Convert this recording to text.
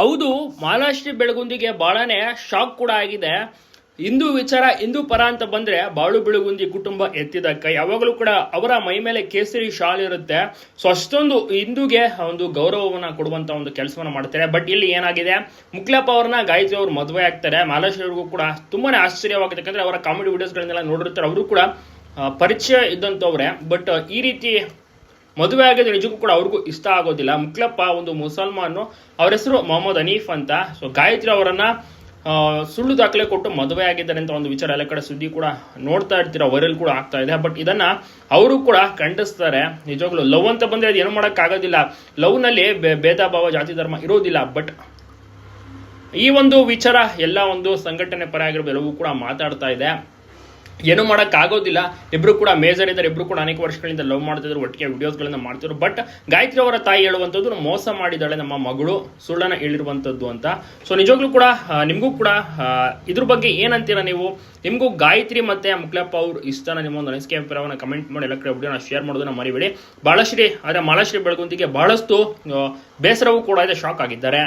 ಹೌದು, ಮಾಲಾಶ್ರೀ ಬೆಳಗುಂದಿಗೆ ಬಹಳನೇ ಶಾಕ್ ಕೂಡ ಆಗಿದೆ. ಹಿಂದೂ ವಿಚಾರ ಹಿಂದೂ ಪರ ಅಂತ ಬಂದ್ರೆ ಬಾಳು ಬೆಳಗುಂದಿ ಕುಟುಂಬ ಎತ್ತಿದ ಕೈ. ಯಾವಾಗಲೂ ಕೂಡ ಅವರ ಮೈ ಮೇಲೆ ಕೇಸರಿ ಶಾಲ್ ಇರುತ್ತೆ. ಸೊ ಅಷ್ಟೊಂದು ಹಿಂದೂಗೆ ಒಂದು ಗೌರವವನ್ನ ಕೊಡುವಂತ ಒಂದು ಕೆಲಸವನ್ನ ಮಾಡ್ತಾರೆ. ಬಟ್ ಇಲ್ಲಿ ಏನಾಗಿದೆ? ಮುಕ್ಲಪ್ಪ ಅವ್ರನ್ನ ಗಾಯತ್ರಿ ಅವರು ಮದುವೆ ಆಗ್ತಾರೆ. ಮಾಲಾಶ್ರೀ ಅವ್ರಿಗೂ ಕೂಡ ತುಂಬಾನೇ ಆಶ್ಚರ್ಯವಾಗುತ್ತೆ. ಯಾಕಂದ್ರೆ ಅವರ ಕಾಮಿಡಿ ವಿಡಿಯೋಸ್ಗಳನ್ನೆಲ್ಲ ನೋಡಿರ್ತಾರೆ. ಅವರು ಕೂಡ ಪರಿಚಯ ಇದ್ದಂಥವ್ರೆ ಬಟ್ ಈ ರೀತಿ ಮದುವೆ ಆಗಿದ್ರೆ ನಿಜಕ್ಕೂ ಕೂಡ ಅವ್ರಿಗೂ ಇಷ್ಟ ಆಗೋದಿಲ್ಲ. ಮುಕ್ಲಪ್ಪ ಒಂದು ಮುಸಲ್ಮಾನು. ಅವ್ರ ಹೆಸರು ಮೊಹಮ್ಮದ್ ಹನೀಫ್ ಅಂತ. ಸೊ ಗಾಯತ್ರಿ ಅವರನ್ನ ಸುಳ್ಳು ದಾಖಲೆ ಕೊಟ್ಟು ಮದುವೆ ಆಗಿದ್ದಾರೆ ಅಂತ ಒಂದು ವಿಚಾರ ಎಲ್ಲ ಕಡೆ ಸುದ್ದಿ ಕೂಡ ನೋಡ್ತಾ ಇರ್ತೀರ ವೈರಲ್ ಕೂಡ ಆಗ್ತಾ ಇದೆ. ಬಟ್ ಇದನ್ನ ಅವರು ಕೂಡ ಖಂಡಿಸ್ತಾರೆ. ನಿಜವಾಗ್ಲೂ ಲವ್ ಅಂತ ಬಂದ್ರೆ ಅದು ಏನು ಲವ್ನಲ್ಲಿ ಭೇದ ಭಾವ, ಜಾತಿ ಧರ್ಮ ಇರೋದಿಲ್ಲ. ಬಟ್ ಈ ಒಂದು ವಿಚಾರ ಎಲ್ಲ ಒಂದು ಸಂಘಟನೆ ಪರ ಆಗಿರೋ ಎಲ್ಲವೂ ಕೂಡ ಮಾತಾಡ್ತಾ ಇದೆ. ಏನು ಮಾಡೋಕ್ಕಾಗೋದಿಲ್ಲ. ಇಬ್ರು ಕೂಡ ಮೇಜರ್ ಇದ್ದಾರೆ, ಇಬ್ರು ಕೂಡ ಅನೇಕ ವರ್ಷಗಳಿಂದ ಲವ್ ಮಾಡ್ತಿದ್ರು, ಒಟ್ಟಿಗೆ ವಿಡಿಯೋಸ್ಗಳನ್ನ ಮಾಡ್ತಿದ್ರು. ಬಟ್ ಗಾಯತ್ರಿ ಅವರ ತಾಯಿ ಹೇಳುವಂಥದ್ದು ಮೋಸ ಮಾಡಿದಾಳೆ ನಮ್ಮ ಮಗಳು, ಸುಳ್ಳನ್ನ ಹೇಳಿರುವಂಥದ್ದು ಅಂತ. ಸೊ ನಿಜವಾಗ್ಲೂ ಕೂಡ ನಿಮಗೂ ಕೂಡ ಇದ್ರ ಬಗ್ಗೆ ಏನಂತೀರಾ ನೀವು? ನಿಮಗೂ ಗಾಯತ್ರಿ ಮತ್ತೆ ಮುಕ್ಲಪ್ಪ ಅವ್ರು ಇಷ್ಟನ ನಿಮ್ಮ ಒಂದು ಅನಿಸಿಕೆ ಅಭಿಪ್ರಾಯವನ್ನು ಕಮೆಂಟ್ ಮಾಡಿ ಎಲ್ಲ ಕಡೆ ವಿಡಿಯೋನ ಶೇರ್ ಮಾಡೋದನ್ನ ಮರಿಬೇಡಿ. ಬಾಳಶ್ರೀ ಆದರೆ ಮಾಲಾಶ್ರೀ ಬೆಳಗುಂದಿಗೆ ಬಹಳಷ್ಟು ಬೇಸರವೂ ಕೂಡ ಇದೆ ಶಾಕ್ ಆಗಿದ್ದಾರೆ.